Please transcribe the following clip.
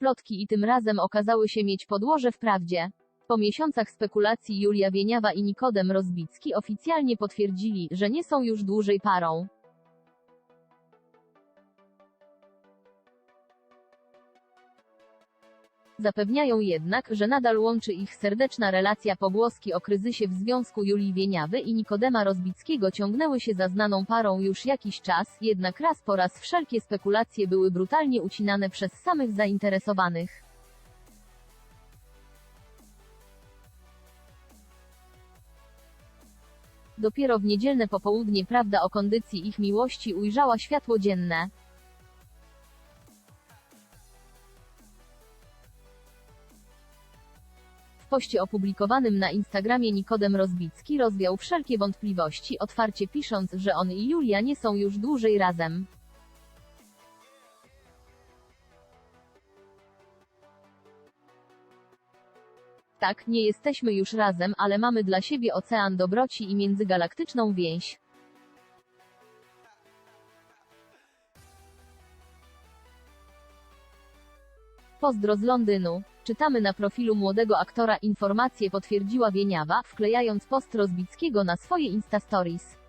Plotki i tym razem okazały się mieć podłoże w prawdzie. Po miesiącach spekulacji Julia Wieniawa i Nikodem Rozbicki oficjalnie potwierdzili, że nie są już dłużej parą. Zapewniają jednak, że nadal łączy ich serdeczna relacja pogłoski o kryzysie w związku Julii Wieniawy i Nikodema Rozbickiego ciągnęły się za znaną parą już jakiś czas, jednak raz po raz wszelkie spekulacje były brutalnie ucinane przez samych zainteresowanych. Dopiero w niedzielne popołudnie prawda o kondycji ich miłości ujrzała światło dzienne. Poście opublikowanym na Instagramie Nikodem Rozbicki rozwiał wszelkie wątpliwości, otwarcie pisząc, że on i Julia nie są już dłużej razem. Tak, nie jesteśmy już razem, ale mamy dla siebie ocean dobroci i międzygalaktyczną więź. Pozdro z Londynu. Czytamy na profilu młodego aktora informację potwierdziła Wieniawa, wklejając post Rozbickiego na swoje Insta Stories.